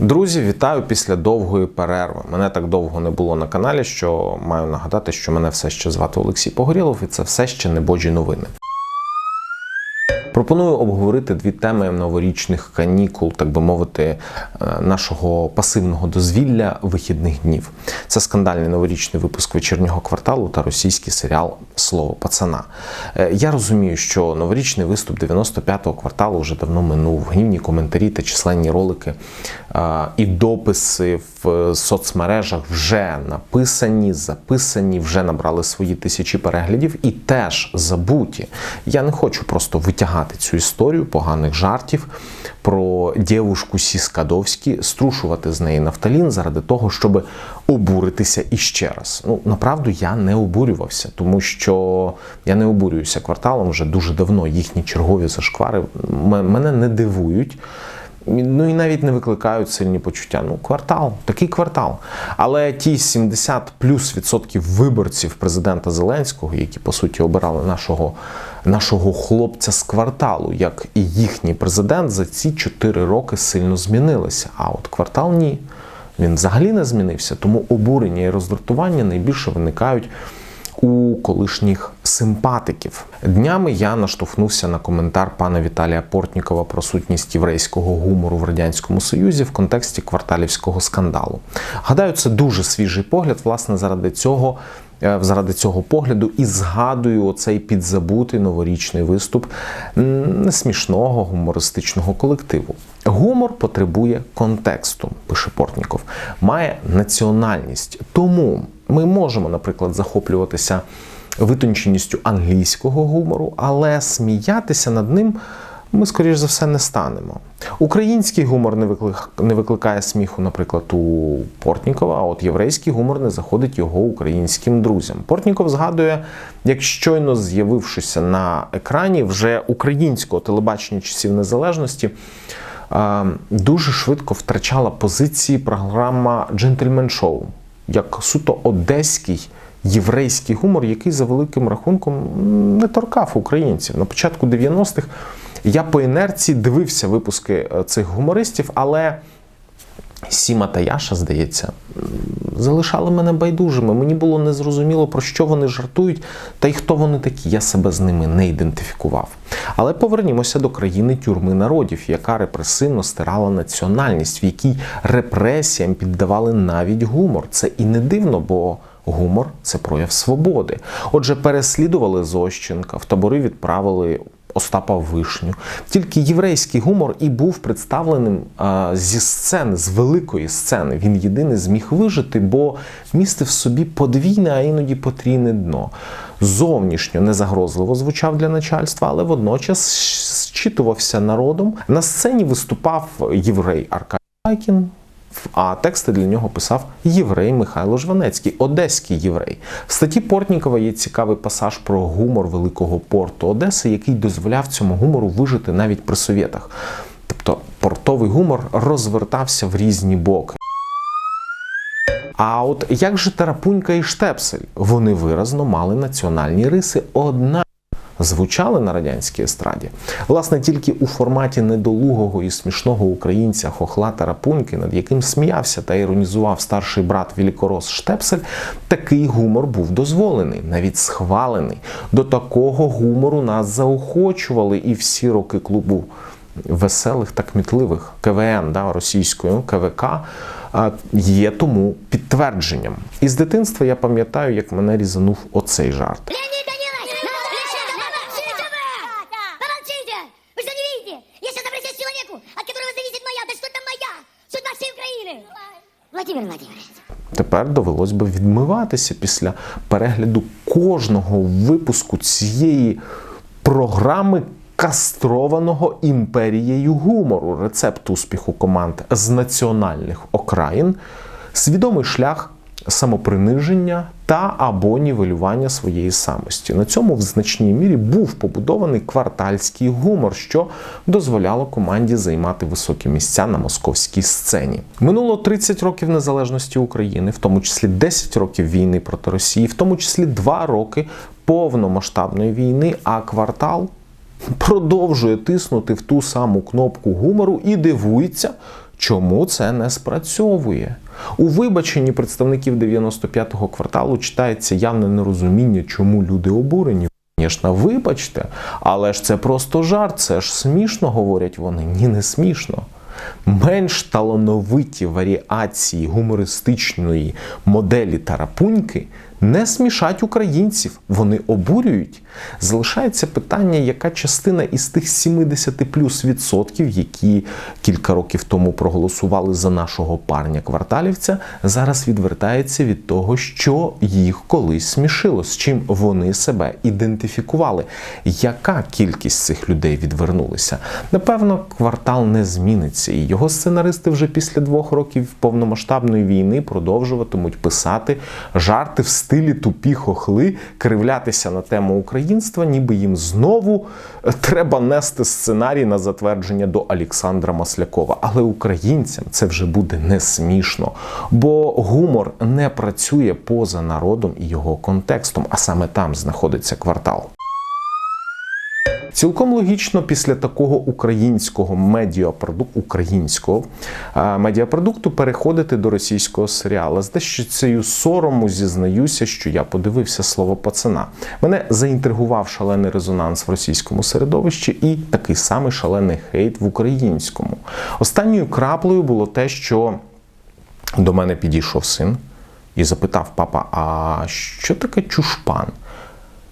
Друзі, вітаю після довгої перерви. Мене так довго не було на каналі, що маю нагадати, що мене все ще звати Олексій Погорілов, і це все ще небожі новини. Пропоную обговорити дві теми новорічних канікул, так би мовити, е, нашого пасивного дозвілля вихідних днів. Це скандальний новорічний випуск вечірнього кварталу та російський серіал Слово пацана. Е, Я розумію, що новорічний виступ 95-го кварталу вже давно минув. Гнівні коментарі та численні ролики е, і дописи в соцмережах вже написані, записані, вже набрали свої тисячі переглядів і теж забуті. Я не хочу просто витягати цю історію поганих жартів про дівушку Сіскадовські, струшувати з неї нафталін заради того, щоб обуритися іще раз. Ну, направду я не обурювався, тому що я не обурююся кварталом вже дуже давно. Їхні чергові зашквари мене не дивують. Ну і навіть не викликають сильні почуття. Ну, квартал, такий квартал. Але ті 70 плюс відсотків виборців президента Зеленського, які по суті обирали нашого, нашого хлопця з кварталу, як і їхній президент, за ці 4 роки сильно змінилися. А от квартал ні. Він взагалі не змінився, тому обурення і роздратування найбільше виникають у колишніх симпатиків. Днями я наштовхнувся на коментар пана Віталія Портнікова про сутність єврейського гумору в радянському союзі в контексті кварталівського скандалу. Гадаю, це дуже свіжий погляд. Власне, заради цього. Е, Заради цього погляду і згадую оцей підзабутий новорічний виступ несмішного гумористичного колективу. Гумор потребує контексту, пише Портніков, має національність. Тому ми можемо, наприклад, захоплюватися витонченістю англійського гумору, але сміятися над ним ми, скоріш за все, не станемо. Український гумор не виклик- не викликає сміху, наприклад, у Портнікова, а от єврейський гумор не заходить його українським друзям. Портніков згадує, як щойно з'явившися на екрані вже українського телебачення часів незалежності. Дуже швидко втрачала позиції програма Джентльмен Шоу як суто одеський єврейський гумор, який за великим рахунком не торкав українців. На початку 90-х я по інерції дивився випуски е, цих гумористів, але Сіма та Яша, здається, залишали мене байдужими. Мені було незрозуміло, про що вони жартують, та й хто вони такі. Я себе з ними не ідентифікував. Але повернімося до країни тюрми народів, яка репресивно стирала національність, в якій репресіям піддавали навіть гумор. Це і не дивно, бо. Гумор це прояв свободи. Отже, переслідували Зощенка, в табори відправили Остапа Вишню. Тільки єврейський гумор і був представленим зі сцени, з великої сцени. Він єдиний зміг вижити, бо містив собі подвійне, а іноді потрійне дно. Зовнішньо незагрозливо звучав для начальства, але водночас зчитувався народом. На сцені виступав єврей Аркадій Айкін. А тексти для нього писав єврей Михайло Жванецький, одеський єврей. В статті Портнікова є цікавий пасаж про гумор великого порту Одеси, який дозволяв цьому гумору вижити навіть при совєтах. Тобто портовий гумор розвертався в різні боки. А от як же Тарапунька і Штепсель? Вони виразно мали національні риси, однак звучали на радянській естраді. Власне, тільки у форматі недолугого і смішного українця Хохла Тарапуньки, над яким сміявся та іронізував старший брат Вілікорос Штепсель, такий гумор був дозволений, навіть схвалений. До такого гумору нас заохочували і всі роки клубу веселих та кмітливих КВН да, російською КВК є тому підтвердженням. І з дитинства я пам'ятаю, як мене різанув оцей жарт. Владимир Владимирович. Тепер довелось би відмиватися після перегляду кожного випуску цієї програми кастрованого імперією гумору. Рецепт успіху команд з національних окраїн, свідомий шлях самоприниження та або нівелювання своєї самості. На цьому в значній мірі був побудований квартальський гумор, що дозволяло команді займати високі місця на московській сцені. Минуло 30 років незалежності України, в тому числі 10 років війни проти Росії, в тому числі 2 роки повномасштабної війни, а квартал продовжує тиснути в ту саму кнопку гумору і дивується, Чому це не спрацьовує? У вибаченні представників 95-го кварталу читається явне нерозуміння, чому люди обурені. Звісно, вибачте, але ж це просто жарт, це ж смішно, говорять вони. Ні, не смішно. Менш талановиті варіації гумористичної моделі тарапуньки не смішать українців, вони обурюють. Залишається питання, яка частина із тих 70 плюс відсотків, які кілька років тому проголосували за нашого парня кварталівця, зараз відвертається від того, що їх колись смішило, з чим вони себе ідентифікували. Яка кількість цих людей відвернулися? Напевно, квартал не зміниться, і його сценаристи вже після двох років повномасштабної війни продовжуватимуть писати жарти в стилі тупі хохли, кривлятися на тему українства, ніби їм знову е, треба нести сценарій на затвердження до Олександра Маслякова. Але українцям це вже буде не смішно, бо гумор не працює поза народом і його контекстом, а саме там знаходиться квартал. Цілком логічно після такого українського медіапродукту українського медіапродукту переходити до російського серіалу. З дещицею сорому зізнаюся, що я подивився слово пацана. Мене заінтригував шалений резонанс в російському середовищі і такий самий шалений хейт в українському. Останньою краплею було те, що до мене підійшов син і запитав папа: а що таке чушпан?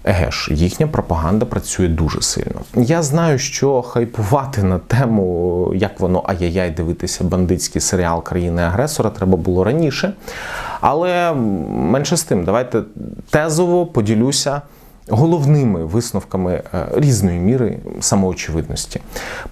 Еге ж, їхня пропаганда працює дуже сильно. Я знаю, що хайпувати на тему, як воно ай-яй-яй дивитися бандитський серіал країни-агресора треба було раніше. Але менше з тим, давайте тезово поділюся головними висновками е, різної міри самоочевидності.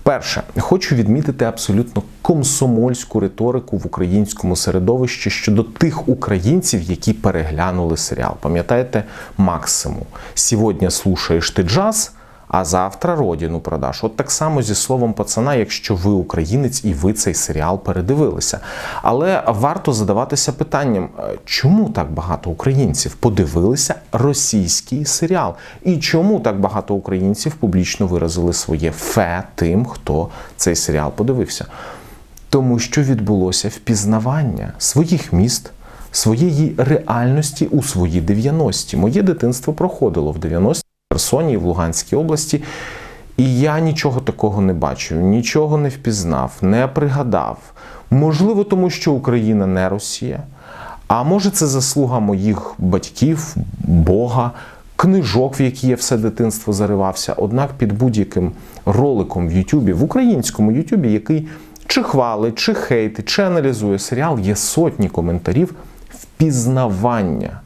Перше, хочу відмітити абсолютно комсомольську риторику в українському середовищі щодо тих українців, які переглянули серіал. Пам'ятаєте Максиму? Сьогодні слушаєш ти джаз. А завтра родину продаш. От так само зі словом пацана, якщо ви українець і ви цей серіал передивилися. Але варто задаватися питанням, е, чому так багато українців подивилися російський серіал? І чому так багато українців публічно виразили своє фе тим, хто цей серіал подивився? Тому що відбулося впізнавання своїх міст. Своєї реальності у свої 90-ті. Моє дитинство проходило в 90-ті. Херсоні в Луганській області. І я нічого такого не бачив, нічого не впізнав, не пригадав. Можливо, тому що Україна не Росія. А може, це заслуга моїх батьків, Бога, книжок, в які я все дитинство заривався. Однак під будь-яким роликом в Ютубі, в українському Ютубі, який чи хвалить, чи хейтить, чи аналізує серіал, є сотні коментарів впізнавання.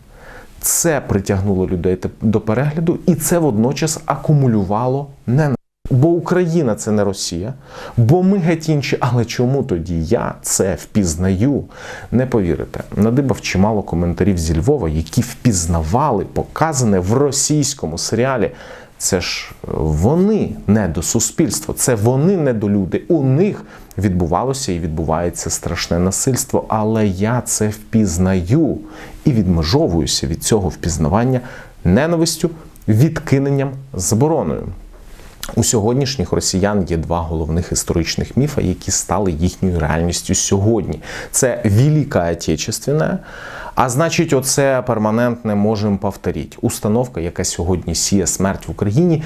Це притягнуло людей до перегляду, і це водночас акумулювало не Бо Україна це не Росія, бо ми геть інші. Але чому тоді я це впізнаю? Не повірите, надибав чимало коментарів зі Львова, які впізнавали показане в російському серіалі. Це ж вони не до суспільства, це вони не до люди. У них відбувалося і відбувається страшне насильство. Але я це впізнаю і відмежовуюся від цього впізнавання ненавистю, відкиненням, забороною. У сьогоднішніх росіян є два головних історичних міфа, які стали їхньою реальністю сьогодні. Це Велика Отечественна, а значить, оце перманентне можемо повторити. Установка, яка сьогодні сіє смерть в Україні.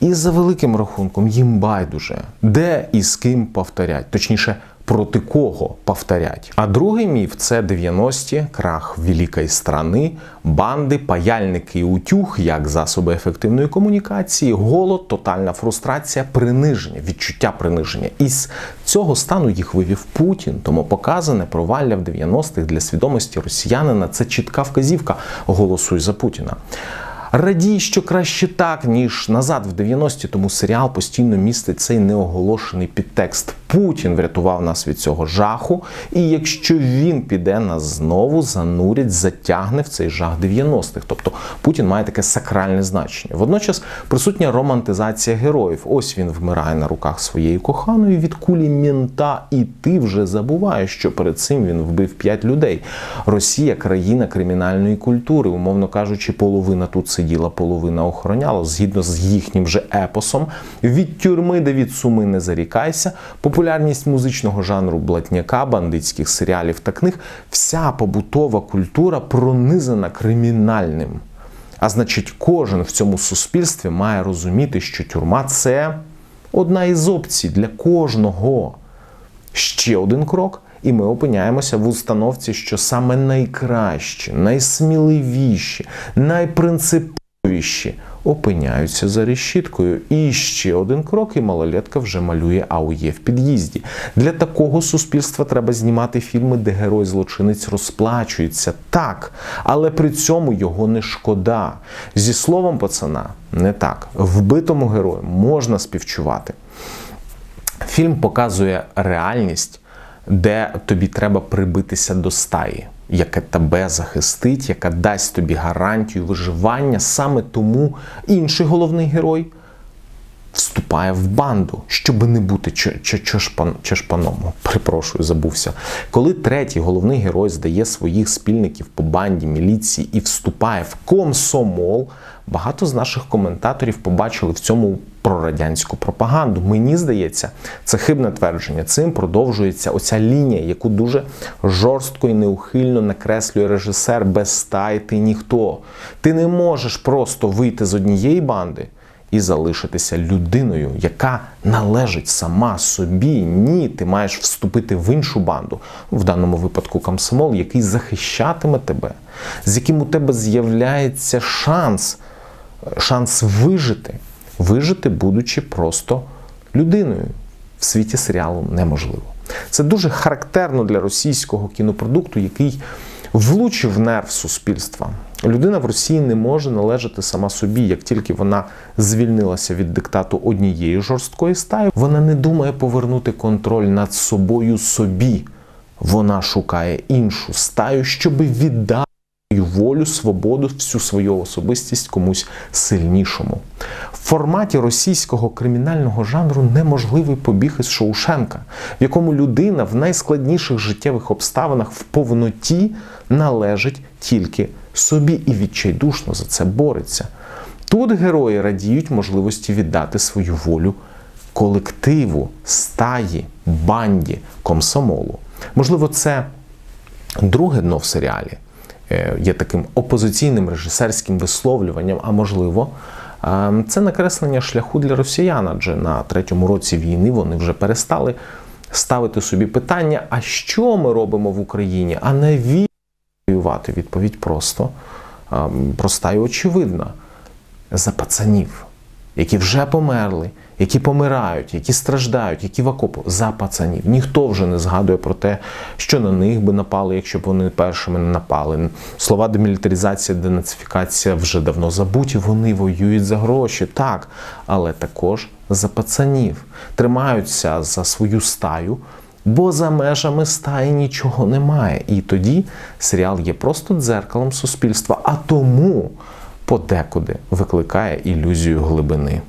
І за великим рахунком їм байдуже, де і з ким повторять, точніше, проти кого повторять. А другий міф це 90-ті, крах великої страни, банди, паяльники і утюг як засоби ефективної комунікації, голод, тотальна фрустрація, приниження, відчуття приниження. Із цього стану їх вивів Путін. Тому показане провалля в 90-х для свідомості росіянина це чітка вказівка. Голосуй за Путіна. Радій, що краще так, ніж назад в 90-ті, тому серіал постійно містить цей неоголошений підтекст. Путін врятував нас від цього жаху, і якщо він піде, нас знову занурять, затягне в цей жах 90-х. Тобто Путін має таке сакральне значення. Водночас присутня романтизація героїв. Ось він вмирає на руках своєї коханої від кулі мента, і ти вже забуваєш, що перед цим він вбив 5 людей. Росія країна кримінальної культури, умовно кажучи, половина тут сидить сиділа, половина охороняла. Згідно з їхнім же епосом, від тюрми де від суми не зарікайся. Популярність музичного жанру блатняка, бандитських серіалів та книг, вся побутова культура пронизана кримінальним. А значить, кожен в цьому суспільстві має розуміти, що тюрма це одна із опцій для кожного. Ще один крок, і ми опиняємося в установці, що саме найкращі, найсміливіші, найпринциповіші опиняються за решіткою. І ще один крок, і малолетка вже малює АУЄ в під'їзді. Для такого суспільства треба знімати фільми, де герой-злочинець розплачується так, але при цьому його не шкода. Зі словом пацана, не так. Вбитому герою можна співчувати. Фільм показує реальність, де тобі треба прибитися до стаї, яка тебе захистить, яка дасть тобі гарантію виживання. Саме тому інший головний герой вступає в банду, щоб не бути чо- чо- чошпаном. Перепрошую, забувся. Коли третій головний герой здає своїх спільників по банді міліції і вступає в комсомол, багато з наших коментаторів побачили в цьому прорадянську пропаганду. Мені здається, це хибне твердження. Цим продовжується оця лінія, яку дуже жорстко і неухильно накреслює режисер без стаї ти ніхто. Ти не можеш просто вийти з однієї банди і залишитися людиною, яка належить сама собі. Ні, ти маєш вступити в іншу банду, в даному випадку комсомол, який захищатиме тебе, з яким у тебе з'являється шанс, шанс вижити, вижити, будучи просто людиною. В світі серіалу неможливо. Це дуже характерно для російського кінопродукту, який влучив в нерв суспільства. Людина в Росії не може належати сама собі. Як тільки вона звільнилася від диктату однієї жорсткої стаї, вона не думає повернути контроль над собою собі. Вона шукає іншу стаю, щоб віддати волю, свободу, всю свою особистість комусь сильнішому. В форматі російського кримінального жанру неможливий побіг із Шоушенка, в якому людина в найскладніших життєвих обставинах в повноті належить тільки собі і відчайдушно за це бореться. Тут герої радіють можливості віддати свою волю колективу, стаї, банді, комсомолу. Можливо, це друге дно в серіалі є таким опозиційним режисерським висловлюванням, а можливо, е, це накреслення шляху для росіян, адже на третьому році війни вони вже перестали ставити собі питання: а що ми робимо в Україні? А навіщо воювати? Відповідь просто е, проста і очевидна. За пацанів, які вже померли, які помирають, які страждають, які в окопу за пацанів. Ніхто вже не згадує про те, що на них би напали, якщо б вони першими не напали. Слова демілітаризація, денацифікація вже давно забуті. Вони воюють за гроші, так, але також за пацанів. Тримаються за свою стаю. Бо за межами стаї нічого немає. І тоді серіал є просто дзеркалом суспільства, а тому подекуди викликає ілюзію глибини.